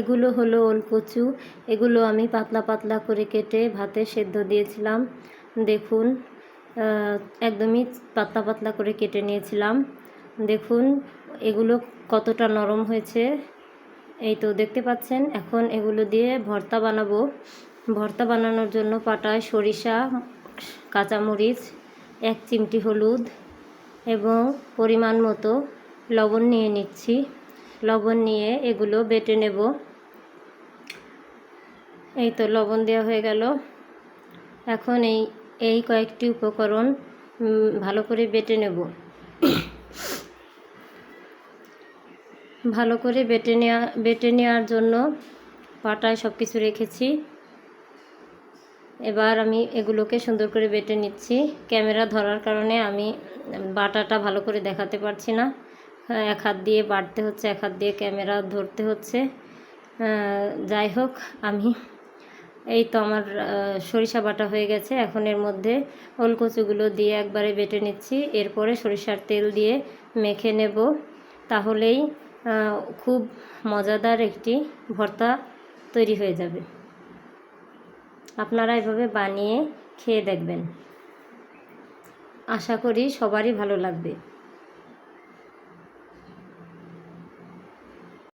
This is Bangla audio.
এগুলো হলো ওল কচু এগুলো আমি পাতলা পাতলা করে কেটে ভাতে সেদ্ধ দিয়েছিলাম। দেখুন একদমই পাতলা পাতলা করে কেটে নিয়েছিলাম। দেখুন, এগুলো কতটা নরম হয়েছে। এই তো দেখতে পাচ্ছেন, এখন এগুলো দিয়ে ভর্তা বানাবো। ভর্তা বানানোর জন্য পাটায় সরিষা, কাঁচামরিচ, এক চিমটি হলুদ এবং পরিমাণ মতো লবণ নিয়ে নিচ্ছি। লবণ নিয়ে এগুলো বেটে নেব। এই তো লবণ দেওয়া হয়ে গেল। এখন এই এই কয়েকটি উপকরণ ভালো করে বেটে নেব। ভালো করে বেটে নেওয়া বেটে নেওয়ার জন্য পাটায় সব কিছু রেখেছি। এবার আমি এগুলোকে সুন্দর করে বেটে নিচ্ছি। ক্যামেরা ধরার কারণে আমি বাটাটা ভালো করে দেখাতে পারছি না। এক হাত দিয়ে বাটতে হচ্ছে, এক হাত দিয়ে ক্যামেরা ধরতে হচ্ছে। যাই হোক, আমি এই তো আমার সরিষা বাটা হয়ে গেছে। এখন এর মধ্যে ওলকচুগুলো দিয়ে একবারে বেটে নিচ্ছি। এরপরে সরিষার তেল দিয়ে মেখে নেব। তাহলেই খুব মজাদার একটি ভর্তা তৈরি হয়ে যাবে। আপনারা এভাবে বানিয়ে খেয়ে দেখবেন। আশা করি সবারই ভালো লাগবে।